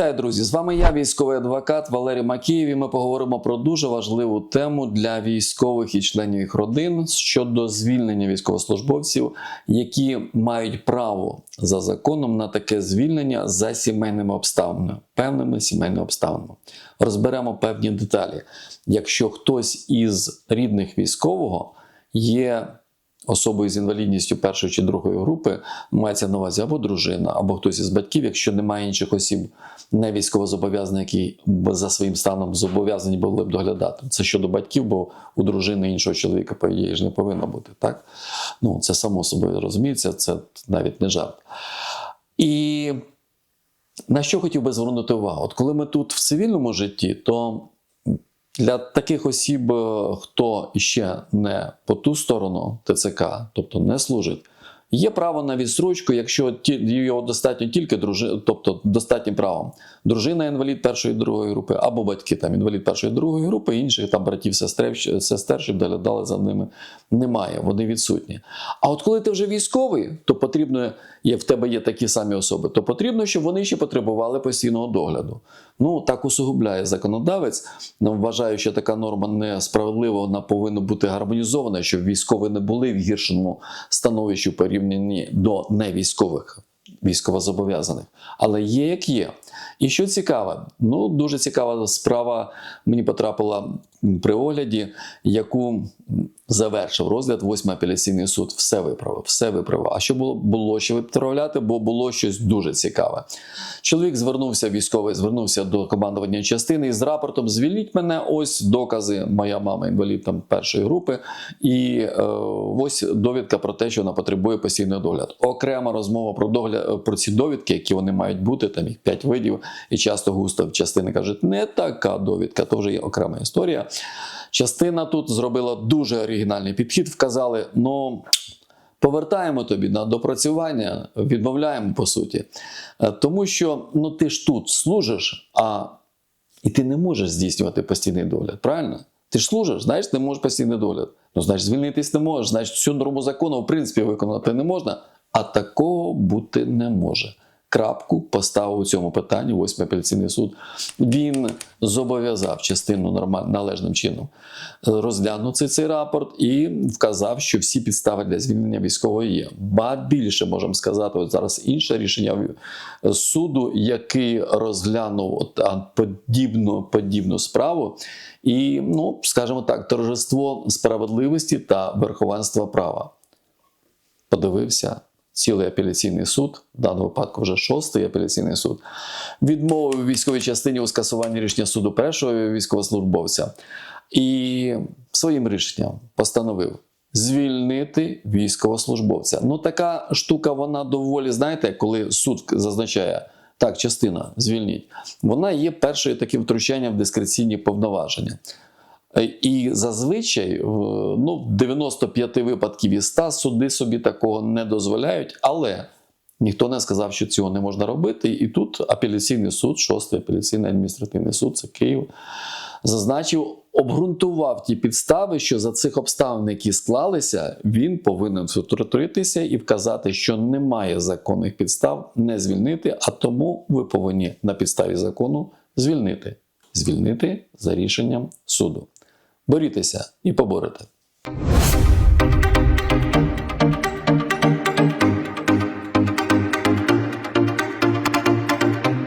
Вітаю, друзі! З вами я, військовий адвокат Валерій Макіїв. і Ми поговоримо про дуже важливу тему для військових і членів їх родин щодо звільнення військовослужбовців, які мають право за законом на таке звільнення за сімейними обставинами, певними сімейними обставинами. Розберемо певні деталі. Якщо хтось із рідних військового є особою з інвалідністю першої чи другої групи мається на увазі або дружина, або хтось із батьків, якщо немає інших осіб, не військовозобов'язаних, які за своїм станом зобов'язані були б доглядати. Це щодо батьків, бо у дружини іншого чоловіка, по ідеї, ж не повинно бути. Так? Ну, це само собою розуміється, це навіть не жарт. І на що хотів би звернути увагу? От коли ми тут в цивільному житті, то для таких осіб, е, хто ще не по ту сторону ТЦК, тобто не служить, є право на відсрочку, якщо його достатньо тільки дружина, тобто достатнім правом. Дружина інвалід першої другої групи, або батьки там інвалід першої другої групи, інших там братів, сестер, сестер, щоб доглядали за ними, немає, вони відсутні. А от коли ти вже військовий, то потрібно, є в тебе є такі самі особи, то потрібно, щоб вони ще потребували постійного догляду. Ну так усугубляє законодавець. Ну, Вважаю, що така норма несправедлива, вона повинна бути гармонізована, щоб військові не були в гіршому становищі в порівнянні до невійськових військовозобов'язаних. Але є як є. І що цікаве, ну дуже цікава справа мені потрапила при огляді, яку завершив розгляд восьмий апеляційний суд. Все виправив, все виправив. А що було, було ще виправляти, бо було щось дуже цікаве. Чоловік звернувся, військовий звернувся до командування частини із рапортом: звільніть мене, ось докази, моя мама інвалід там першої групи, і е, ось довідка про те, що вона потребує постійного догляду. Окрема розмова про догляд про ці довідки, які вони мають бути, там їх п'ять видів, і часто густо частини кажуть, не така довідка, то вже є окрема історія. Частина тут зробила дуже оригінальний підхід. Вказали, ну. Повертаємо тобі на допрацювання, відмовляємо по суті. Е, Тому що ну, ти ж тут служиш, а і ти не можеш здійснювати постійний догляд, правильно? Ти ж служиш, знаєш, ти не можеш постійний догляд. Ну, значить, звільнитись не можеш, значить, всю норму закону в принципі виконати не можна, а такого бути не може. Крапку поставив у цьому питанні восьмий апеляційний суд. Він зобов'язав частину нормаль- належним чином е, розглянути цей рапорт і вказав, що всі підстави для звільнення військового є. Ба більше можемо сказати, от зараз інше рішення суду, який розглянув подібну, подібну справу, і, ну, скажімо так, торжество справедливості та верховенства права подивився цілий апеляційний суд, в даному випадку вже шостий апеляційний суд, відмовив військовій частині у скасуванні рішення суду першого військовослужбовця і своїм рішенням постановив звільнити військовослужбовця. Ну, така штука, вона доволі, знаєте, коли суд зазначає. Так, частина звільніть. Вона є першою таким втручанням в дискреційні повноваження. Е, І зазвичай, ну, в 95 випадків із 100 суди собі такого не дозволяють, але ніхто не сказав, що цього не можна робити. І тут апеляційний суд, шостий апеляційний адміністративний суд, це Київ, зазначив, обґрунтував ті підстави, що за цих обставин, які склалися, він повинен втрутитися і вказати, що немає законних підстав не звільнити, а тому ви повинні на підставі закону звільнити. Звільнити за рішенням суду. Борітеся і поборете.